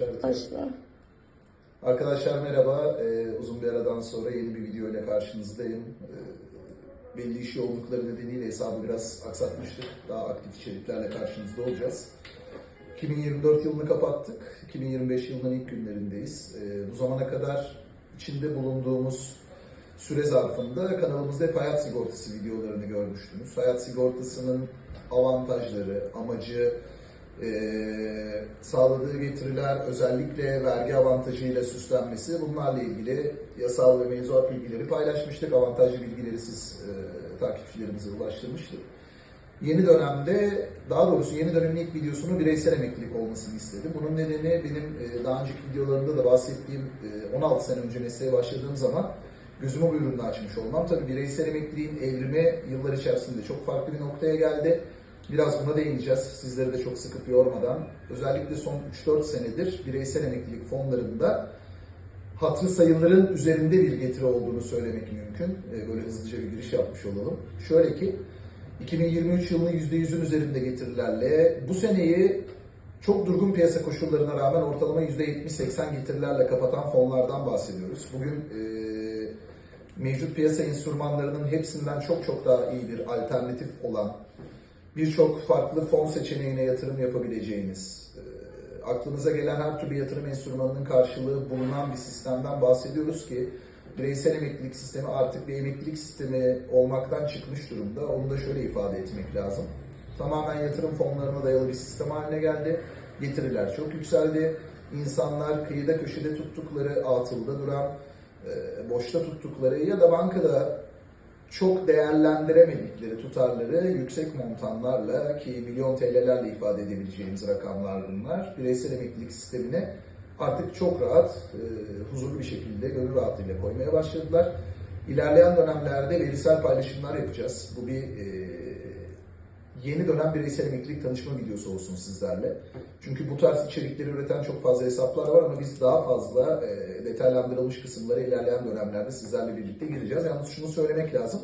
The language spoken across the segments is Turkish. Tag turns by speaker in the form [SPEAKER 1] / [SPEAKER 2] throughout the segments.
[SPEAKER 1] İşaret.
[SPEAKER 2] Başla.
[SPEAKER 1] Arkadaşlar merhaba. Ee, uzun bir aradan sonra yeni bir video ile karşınızdayım. Ee, belli iş yoğunlukları nedeniyle hesabı biraz aksatmıştık. Daha aktif içeriklerle karşınızda olacağız. 2024 yılını kapattık. 2025 yılının ilk günlerindeyiz. Ee, bu zamana kadar içinde bulunduğumuz süre zarfında kanalımızda hep hayat sigortası videolarını görmüştünüz. Hayat sigortasının avantajları, amacı, sağladığı getiriler, özellikle vergi avantajıyla süslenmesi bunlarla ilgili yasal ve mevzuat bilgileri paylaşmıştık. Avantajlı bilgileri siz eee, takipçilerimize ulaştırmıştık. Yeni dönemde, daha doğrusu yeni dönemin ilk videosunu bireysel emeklilik olmasını istedim. Bunun nedeni benim e, daha önceki videolarımda da bahsettiğim e, 16 sene önce mesleğe başladığım zaman gözümü bu ürünle açmış olmam. Tabii bireysel emekliliğin evrimi yıllar içerisinde çok farklı bir noktaya geldi. Biraz buna değineceğiz sizleri de çok sıkıp yormadan. Özellikle son 3-4 senedir bireysel emeklilik fonlarında hatırı sayıların üzerinde bir getiri olduğunu söylemek mümkün. E, Böyle hızlıca bir giriş yapmış olalım. Şöyle ki 2023 yılını %100'ün üzerinde getirilerle bu seneyi çok durgun piyasa koşullarına rağmen ortalama %70-80 getirilerle kapatan fonlardan bahsediyoruz. Bugün e, mevcut piyasa enstrümanlarının hepsinden çok çok daha iyi bir alternatif olan birçok farklı fon seçeneğine yatırım yapabileceğiniz, e, aklınıza gelen her türlü yatırım enstrümanının karşılığı bulunan bir sistemden bahsediyoruz ki bireysel emeklilik sistemi artık bir emeklilik sistemi olmaktan çıkmış durumda. Onu da şöyle ifade etmek lazım. Tamamen yatırım fonlarına dayalı bir sistem haline geldi. Getiriler çok yükseldi. İnsanlar kıyıda köşede tuttukları, atılda duran, e, boşta tuttukları ya da bankada çok değerlendiremedikleri tutarları yüksek montanlarla ki milyon TL'lerle ifade edebileceğimiz rakamlar bunlar. Bireysel emeklilik sistemine artık çok rahat, e, huzurlu bir şekilde gönül rahatlığıyla koymaya başladılar. İlerleyen dönemlerde verisel paylaşımlar yapacağız. Bu bir e, yeni dönem bireysel emeklilik tanışma videosu olsun sizlerle. Çünkü bu tarz içerikleri üreten çok fazla hesaplar var ama biz daha fazla e, detaylandırılmış kısımlara ilerleyen dönemlerde sizlerle birlikte gireceğiz. Yalnız şunu söylemek lazım.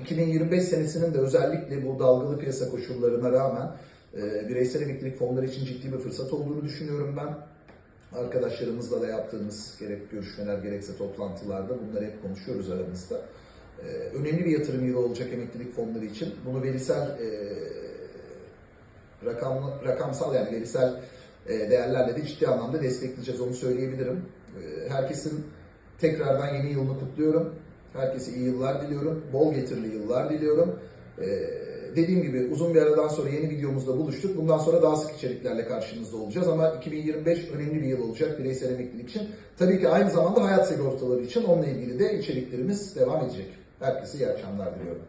[SPEAKER 1] 2025 senesinin de özellikle bu dalgalı piyasa koşullarına rağmen e, bireysel emeklilik fonları için ciddi bir fırsat olduğunu düşünüyorum ben. Arkadaşlarımızla da yaptığımız gerek görüşmeler gerekse toplantılarda bunları hep konuşuyoruz aramızda. Ee, önemli bir yatırım yılı olacak emeklilik fonları için. Bunu verisel e, rakam, rakamsal yani verisel e, değerlerle de ciddi anlamda destekleyeceğiz onu söyleyebilirim. E, herkesin tekrardan yeni yılını kutluyorum. Herkese iyi yıllar diliyorum. Bol getirili yıllar diliyorum. E, dediğim gibi uzun bir aradan sonra yeni videomuzda buluştuk. Bundan sonra daha sık içeriklerle karşınızda olacağız ama 2025 önemli bir yıl olacak bireysel emeklilik için. Tabii ki aynı zamanda hayat sigortaları için onunla ilgili de içeriklerimiz devam edecek. Herkese iyi akşamlar diliyorum.